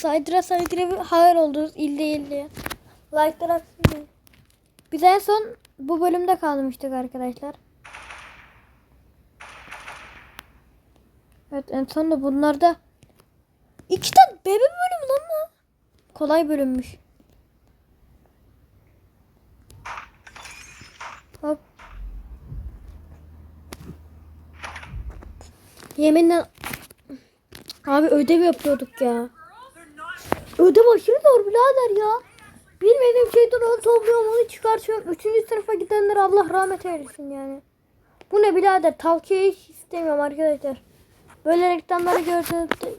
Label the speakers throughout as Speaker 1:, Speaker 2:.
Speaker 1: saydıra saydıra bir hayal oldu il değil diye. Like'lar atsın. Biz en son bu bölümde kalmıştık arkadaşlar. Evet en son da bunlarda iki tane bebe bölüm lan bu. Kolay bölümmüş. Hop. Yeminle Abi ödev yapıyorduk ya. Ödev aşırı zor birader ya. Bilmediğim şeyden onu topluyorum onu çıkartıyorum. Üçüncü sınıfa gidenler Allah rahmet eylesin yani. Bu ne birader tavsiye hiç istemiyorum arkadaşlar. Böyle reklamları gördüğünüzde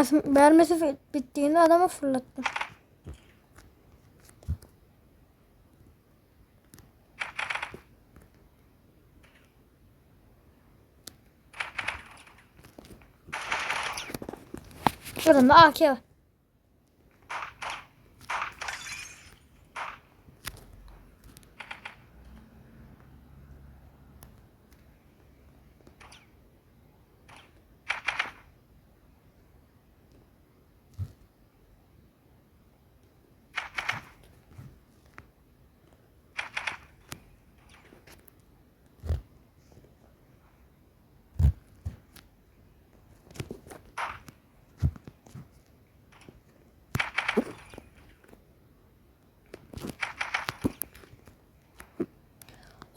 Speaker 1: Mer- mermisi bittiğinde adamı fırlattım. Şuradan da AK var.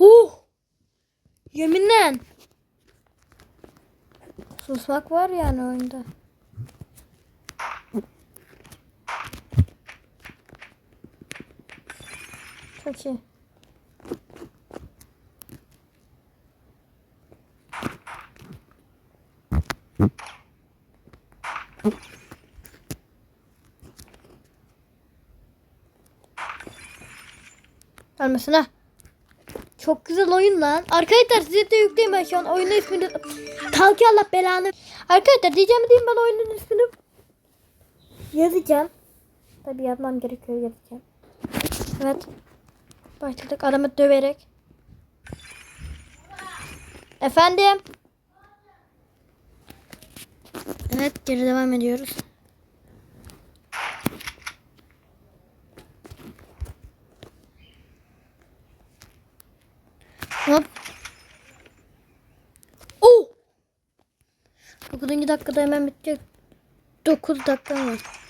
Speaker 1: Uh! Yeminle. Susmak var yani oyunda. Çok iyi. Gelmesin ha. Çok güzel oyun lan. Arkadaşlar size de yükleyin ben şu an oyunun ismini. Talki Allah belanı. Arkadaşlar diyeceğim diyeyim ben oyunun ismini yazacağım. Tabi yazmam gerekiyor yazacağım. Evet. Başladık adamı döverek. Efendim. Evet geri devam ediyoruz. Hop. Oh! 9. dakikada hemen bitecek. 9 dakika var.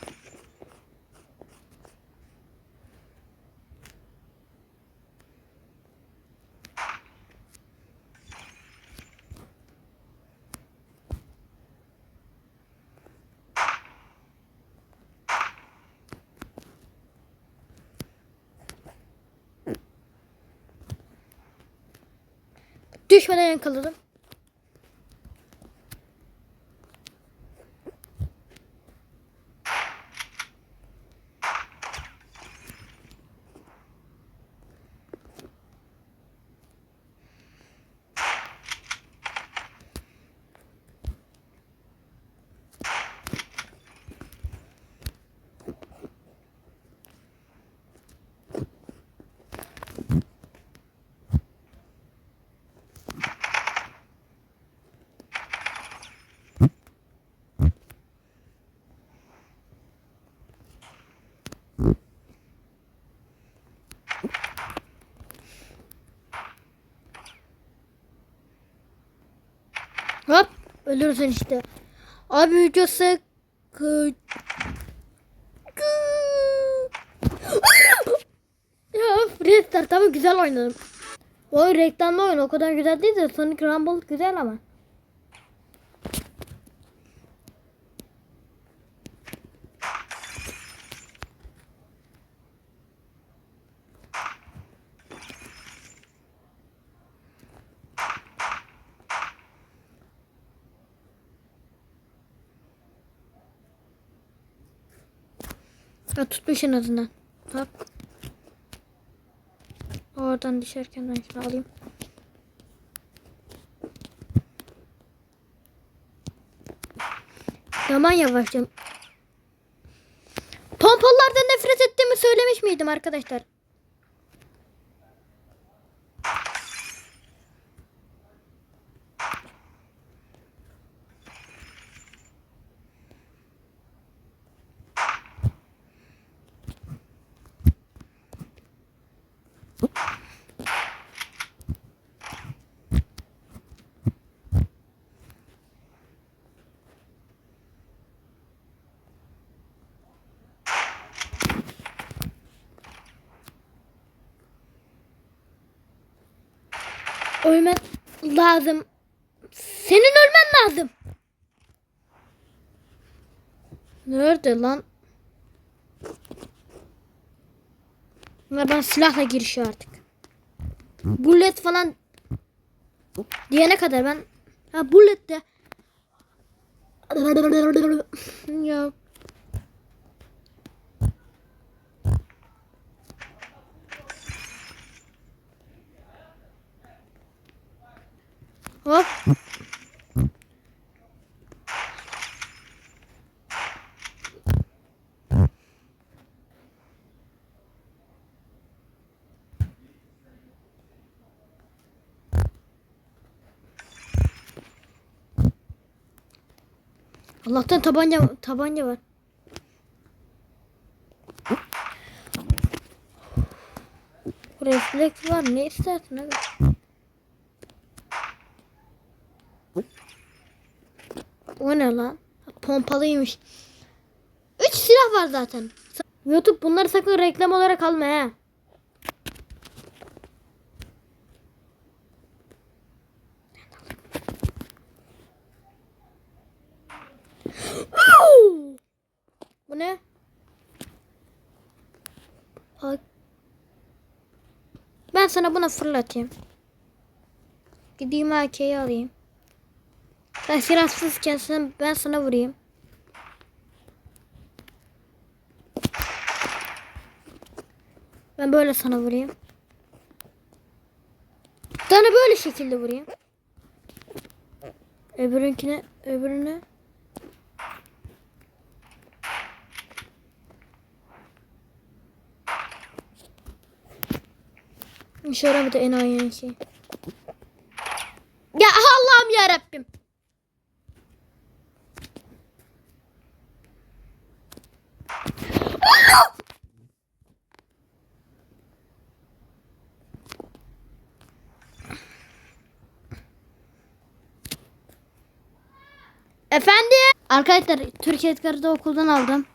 Speaker 1: Düşmeden yakaladım. Hop ölürsün işte. Abi videosu ya Freestar tabi güzel oynadım. O reklamlı oyun o kadar güzel değil de Sonic Rumble güzel ama. Ha tutmuş en azından. Bak. Oradan düşerken ben şunu alayım. Zaman yavaşça. Pompalardan nefret ettiğimi söylemiş miydim arkadaşlar? Ölmen lazım. Senin ölmen lazım. Nerede lan? Ya ben silahla girişiyor artık. Bullet falan diyene kadar ben ha bullet de ya hop Allah'tan tabanca tabanca var. Refleks var. Ne istersin abi? O ne lan? Pompalıymış. Üç silah var zaten. YouTube bunları sakın reklam olarak alma he. Bu ne? Ben sana buna fırlatayım. Gideyim AK'yi alayım. Sen silahsızken sen, ben sana vurayım. Ben böyle sana vurayım. Sana böyle şekilde vurayım. Öbürünkine, öbürüne. Şöyle bir de enayi şey. Ya Allah'ım ya Rabbim. Efendim? Arkadaşlar Türkiye Edgar'ı da okuldan aldım.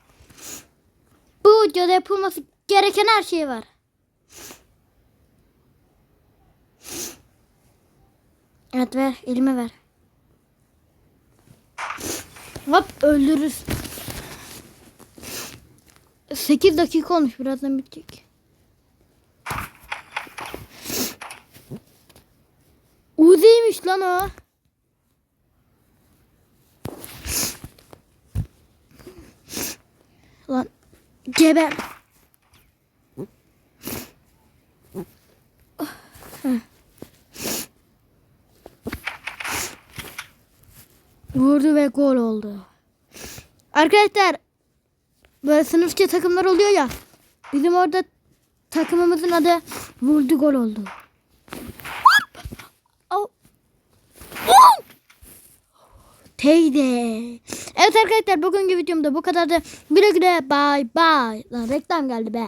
Speaker 1: Bu videoda yapılması gereken her şey var. Evet ver elime ver. Hop öldürürüz. 8 dakika olmuş birazdan bitecek. Uzi'ymiş lan o. Lan geber. Vurdu ve gol oldu. Arkadaşlar böyle sınıfça takımlar oluyor ya. Bizim orada takımımızın adı vurdu gol oldu. Teyze. Evet arkadaşlar bugünkü videomda bu kadardı. Güle güle bye bye. Lan reklam geldi be.